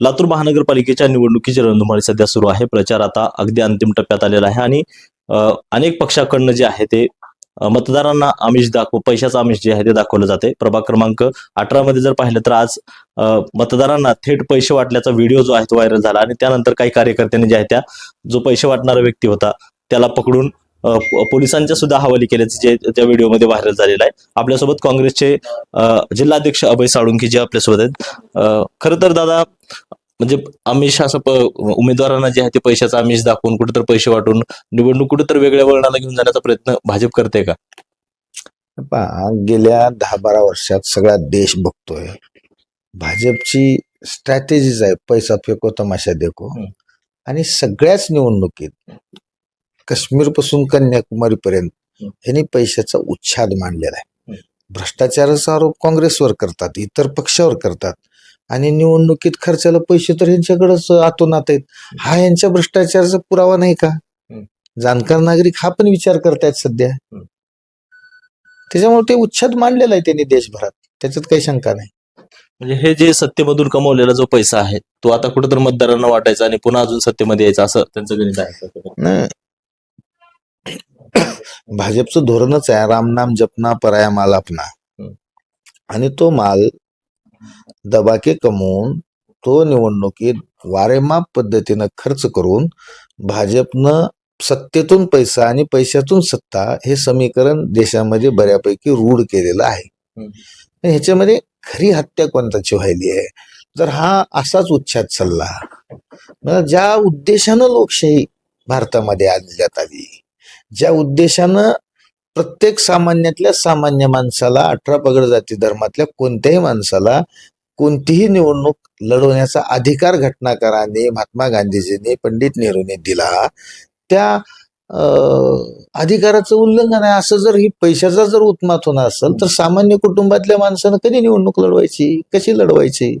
लातूर महानगरपालिकेच्या निवडणुकीची रणधुमाळी सध्या सुरू आहे. प्रचार आता अगदी अंतिम टप्प्यात आलेला आहे आणि अनेक पक्षाकडनं जे आहे ते मतदारांना आमिष दाखव पैशाचं आमिष जे आहे ते दाखवलं जाते. प्रभाग क्रमांक अठरा मध्ये जर पाहिलं तर आज मतदारांना थेट पैसे वाटल्याचा व्हिडिओ जो आहे तो व्हायरल झाला आणि त्यानंतर काही कार्यकर्त्यांनी जे आहे त्या जो पैसे वाटणारा व्यक्ती होता त्याला पकडून पोलिसांच्या सुद्धा हवाली केल्याचे जे त्या व्हिडिओमध्ये व्हायरल झालेलं आहे. आपल्यासोबत काँग्रेसचे जिल्हाध्यक्ष अभय साळुंकी जे आपल्यासोबत आहेत. खरं तर दादा म्हणजे आमिष असं उमेदवारांना जे आहे ते पैशाचा आमिष दाखवून कुठेतरी पैसे वाटून निवडणूक कुठेतर वेगळ्या वळणाला घेऊन जाण्याचा प्रयत्न भाजप करते का? गेल्या दहा बारा वर्षात सगळा देश बघतोय. भाजपची स्ट्रॅटेजीज आहे पैसा फेको तमाशा देखो. आणि सगळ्याच निवडणुकीत काश्मीरपासून कन्याकुमारी पर्यंत हम्म. यांनी पैशाचा उच्छाद मांडलेला आहे. भ्रष्टाचाराचा आरोप काँग्रेसवर करतात इतर पक्षावर करतात आणि निवडणुकीत खर्चाला पैसे तर यांच्याकडेच आतोनात आहेत हा यांच्या भ्रष्टाचाराचा पुरावा नाही का. जाणकार नागरिक हा पण विचार करतायत सध्या. त्याच्यामुळे ते उच्छाद मांडलेला आहे त्यांनी देशभरात त्याच्यात काही शंका नाही म्हणजे हे जे सत्तेमधून कमवलेला जो पैसा आहे तो आता कुठेतरी मतदारांना वाटायचा आणि पुन्हा अजून सत्तेमध्ये यायचा असं त्यांचं गणित आहे भाजपचं धोरणच आहे रामनाम जपना पराया माल आपना. आणि तो माल दबाके कमवून तो निवडणुकीत वारेमाप पद्धतीनं खर्च करून भाजपनं सत्तेतून पैसा आणि पैशातून सत्ता हे समीकरण देशामध्ये बऱ्यापैकी रूढ केलेलं आहे. ह्याच्यामध्ये खरी हत्या कोणताची व्हायली आहे? जर हा असाच उच्छाद चालला ज्या उद्देशानं लोकशाही भारतामध्ये आणण्यात आली ज्या उद्देशानं प्रत्येक सामान्यातल्या सामान्य माणसाला अठरा पगड जाती धर्मातल्या कोणत्याही माणसाला कोणतीही निवडणूक लढवण्याचा अधिकार घटनाकारांनी महात्मा गांधीजींनी पंडित नेहरूंनी दिला त्या अधिकाराचं उल्लंघन आहे. असं जर ही पैशाचा जर उत्मात होणार असेल तर सामान्य कुटुंबातल्या माणसानं कधी निवडणूक लढवायची? कशी लढवायची?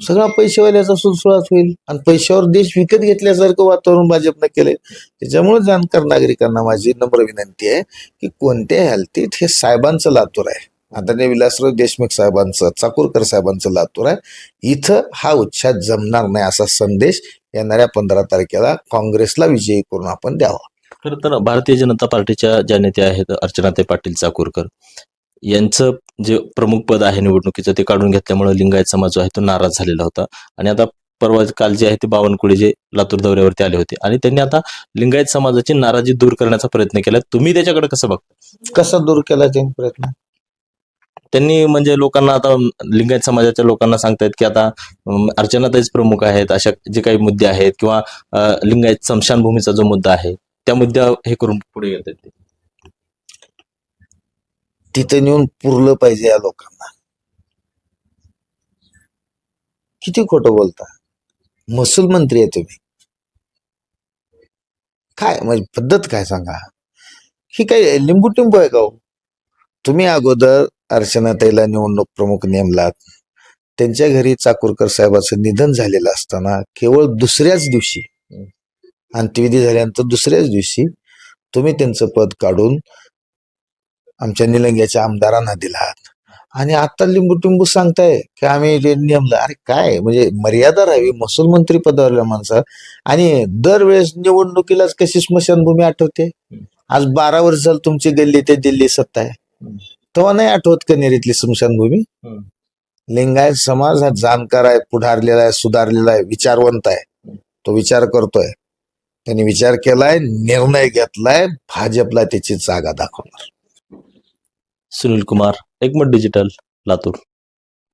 सगळा पैसेवाल्याचा सुळसुळाट होईल आणि पैशावर देश विकत घेतल्यासारखं वातावरण भाजपनं केलंय. त्याच्यामुळे जाणकार नागरिकांना माझी नम्र विनंती आहे की कोणत्याही हालतीत हे साहेबांचं लातूर आहे. आदरणीय विलासराव देशमुख साहेबांचं चाकूरकर साहेबांचं लातूर आहे. इथं हा उच्छाद जमणार नाही असा संदेश येणाऱ्या पंधरा तारखेला काँग्रेसला विजयी करून आपण द्यावा. खरं तर भारतीय जनता पार्टीच्या ज्या नेत्या आहेत अर्चनाताई पाटील चाकूरकर यांचं जे प्रमुख पद आहे निवडणुकीचं ते काढून घेतल्यामुळे लिंगायत समाज जो आहे तो नाराज झालेला होता. आणि आता परवा काल जे आहे ते बावनकुळे जे लातूर दौऱ्यावरती आले होते. आणि त्यांनी आता लिंगायत समाजाची नाराजी दूर करण्याचा प्रयत्न केला. तुम्ही त्याच्याकडे कसं बघता? कसा दूर केला त्यांनी प्रयत्न? त्यांनी म्हणजे लोकांना आता लिंगायत समाजाच्या लोकांना सांगतायत की आता अर्चनाताईच प्रमुख आहेत. अशा जे काही मुद्दे आहेत किंवा लिंगायत स्मशानभूमीचा जो मुद्दा आहे त्या मुद्द्या हे करून पुढे येत आहेत ते. तिथे नेऊन पुरलं पाहिजे या लोकांना. किती खोटं बोलता? महसूल मंत्री आहे तुम्ही. काय म्हणजे पद्धत काय सांगा? ही काय लिंबू टिंबू आहे का हो? तुम्ही अगोदर अर्चनाताईला निवडणूक प्रमुख नेमलात. त्यांच्या घरी चाकूरकर साहेबाचं निधन झालेलं असताना केवळ दुसऱ्याच दिवशी अंत्यविधी झाल्यानंतर दुसऱ्याच दिवशी तुम्ही त्यांचं पद काढून आमच्या निलंग्याच्या आमदारांना दिलात. आणि आता लिंबू टिंबू सांगताय की आम्ही ते नेमलं अरे काय? म्हणजे मर्यादा राहावी महसूल मंत्री पदावरल्या माणसा आणि दरवेळेस निवडणुकीलाच कशी स्मशानभूमी आठवते? आज बारा वर्ष झालं तुमची गल्ली ते दिल्ली सत्ता आहे. तेव्हा नाही आठवत कनेरीतली स्मशानभूमी? लिंगायत समाज हा जाणकार आहे पुढारलेला आहे सुधारलेला आहे विचारवंत आहे. तो विचार करतोय. त्यांनी विचार केलाय निर्णय घेतलाय भाजपला त्याची जागा दाखवणार. सुनील कुमार एकमत डिजिटल लातूर